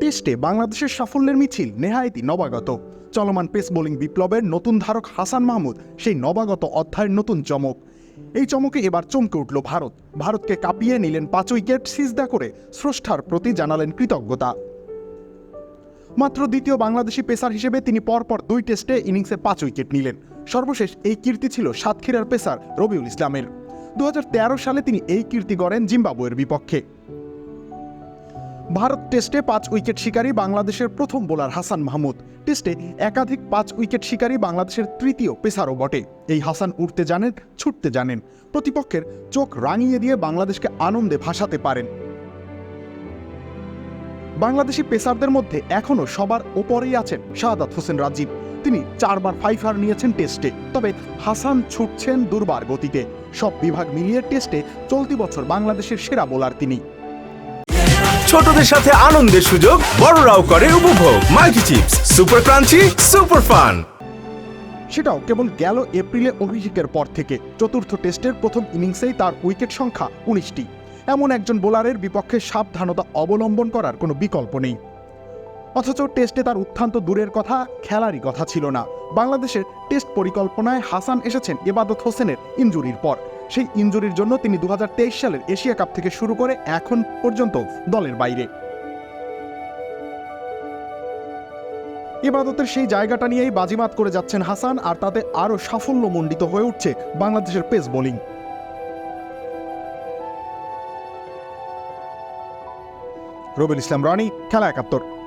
টেস্টে বাংলাদেশের সাফল্যের মিছিল নেহায়েতি নবাগত। চলমান পেস বোলিং বিপ্লবের নতুন ধারক হাসান মাহমুদ, সেই নবাগত অধ্যায়ের নতুন চমক। এই চমকে এবার চমকে উঠল ভারত। ভারতকে কাঁপিয়ে নিলেন পাঁচ উইকেট, সিজদা করে স্রষ্টার প্রতি জানালেন কৃতজ্ঞতা। মাত্র দ্বিতীয় বাংলাদেশি পেসার হিসেবে তিনি পরপর দুই টেস্টে ইনিংসে পাঁচ উইকেট নিলেন। সর্বশেষ এই কীর্তি ছিল সাতক্ষীরার পেসার রবিউল ইসলামের। দু হাজার তেরো সালে তিনি এই কীর্তি গড়েন জিম্বাবুয়ের বিপক্ষে। ভারত টেস্টে পাঁচ উইকেট শিকারী বাংলাদেশের প্রথম বোলার হাসান মাহমুদ। টেস্টে একাধিক পাঁচ উইকেট শিকারী বাংলাদেশের তৃতীয় পেসারও বটে। এই হাসান উঠতে জানেন, ছুটতে জানেন। প্রতিপক্ষের চোখ রাঙিয়ে দিয়ে বাংলাদেশকে আনন্দে ভাসাতে পারেন। বাংলাদেশি পেসারদের মধ্যে এখনও সবার ওপরেই আছেন শাহাদাত হোসেন রাজীব। তিনি চারবার ফাইফার নিয়েছেন টেস্টে। তবে হাসান ছুটছেন দুর্বার গতিতে। সব বিভাগ মিলিয়ে টেস্টে চলতি বছর বাংলাদেশের সেরা বোলার তিনি। ছোটদের সাথে আনন্দের সুযোগ বড়রাও করে উপভোগ। Multi chips, super crunchy, super fun. সেটাও কেবল গেল এপ্রিলে অভিষেকের পর থেকে। চতুর্থ টেস্টের প্রথম ইনিংসেই তার উইকেট সংখ্যা উনিশটি। এমন একজন বোলারের বিপক্ষে সাবধানতা অবলম্বন করার কোনো বিকল্প নেই। অথচ টেস্টে তার উত্থান্ত দূরের কথা, খেলারই কথা ছিল না। বাংলাদেশের টেস্ট পরিকল্পনায় হাসান এসেছেন এবাদত হোসেনের ইনজুরির পর। সেই ইঞ্জুরির জন্য তিনি দু হাজার তেইশ সালের এশিয়া কাপ থেকে শুরু করে এখন পর্যন্ত দলের বাইরে। ইবাদতের সেই জায়গাটা নিয়েই বাজিমাত করে যাচ্ছেন হাসান, আর তাতে আরও সাফল্যমণ্ডিত হয়ে উঠছে বাংলাদেশের পেস বোলিং। রবিল ইসলাম রানি, খেলা একাত্তর।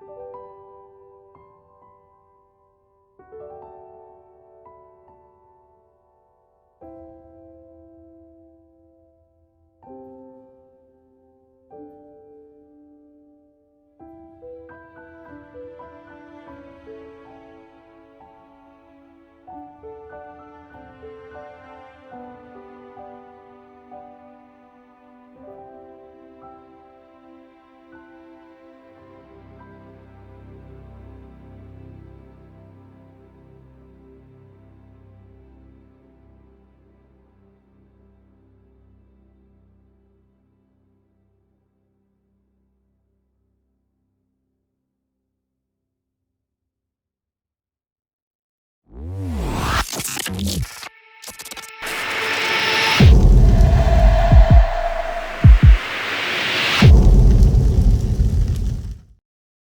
Bye. Thank you.